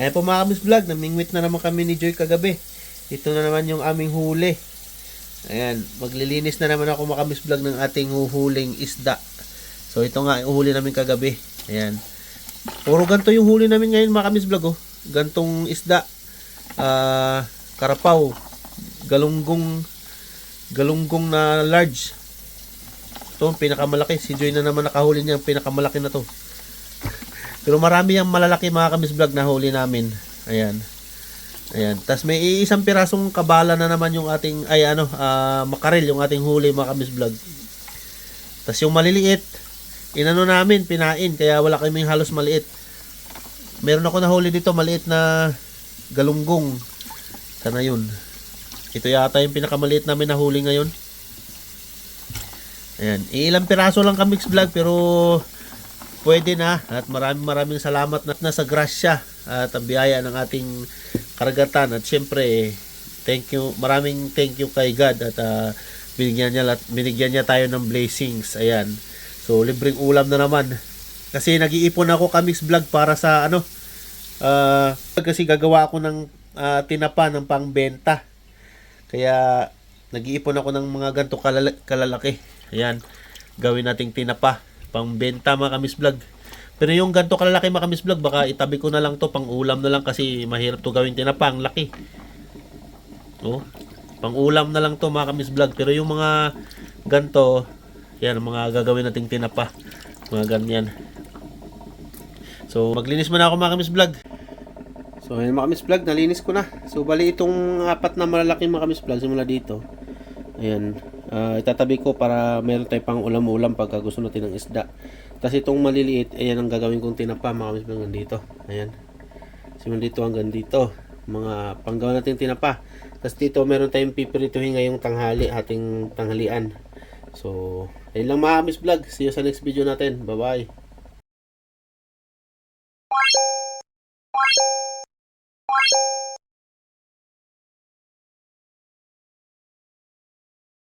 Ayan po mga kamis vlog, namingwit na naman kami ni Joy kagabi. Ito na naman yung aming huli. Ayan, maglilinis na naman ako mga kamis vlog ng ating huhuling isda. So ito nga, yung huli namin kagabi. Ayan. Puro ganto yung huli namin ngayon mga kamis vlog oh. Gantong isda. Ah, karapaw. Galunggong galunggong na large. Ito, pinakamalaki. Si Joy na naman nakahuli niya ang pinakamalaki na to. Pero marami yung malalaki mga kamis vlog na huli namin. Ayan. Ayan. Tapos may isang pirasong kabala na naman yung ating, ay ano, ah, makarel yung ating huli mga kamis vlog. Tapos yung maliliit, inano namin, pinain. Kaya wala kaming halos maliit. Meron ako nahuli dito, maliit na galunggong. Sana yun. Ito yata yung pinakamaliit namin nahuli ngayon. Ayan. Ilang piraso lang kami vlog pero pwede na. At maraming maraming salamat na nasa grasya at ang biyaya ng ating karagatan. At syempre thank you maraming thank you kay God at ah, binigyan niya binigyan niya tayo ng blessings. Ayan. So libreng ulam na naman. Kasi nag-iipon ako kamix vlog para sa ano ah, kasi gagawa ako ng ah, tinapa ng pangbenta. Kaya nag-iipon ako ng mga ganto kalala- kalalaki. Ayan. Gawin nating tinapa pangbenta mga kamis vlog. Pero yung ganto kalalaki mga kamis vlog, baka itabi ko na lang to pang ulam na lang kasi mahirap to gawin tinapa, ang laki. Oh, pang ulam na lang to mga kamis vlog. Pero yung mga ganto, yan mga gagawin nating tinapa. Mga ganyan. So, maglinis muna ako mga kamis vlog. So, ayun mga kamis vlog, nalinis ko na. So, bali itong apat na malalaking mga kamis vlog simula dito. Ayan. Ah, itatabi ko para meron tayong pang ulam-ulam pagka gusto natin ng isda. Tapos itong maliliit, ayan ang gagawin kong tinapa mga kamis hanggang dito. Ayan. Simula dito hanggang dito. Mga panggawa natin tinapa. Tapos dito meron tayong pipirituhin ngayong tanghali, ating tanghalian. So, ayun lang mga kamis vlog. See you sa next video natin. Bye-bye.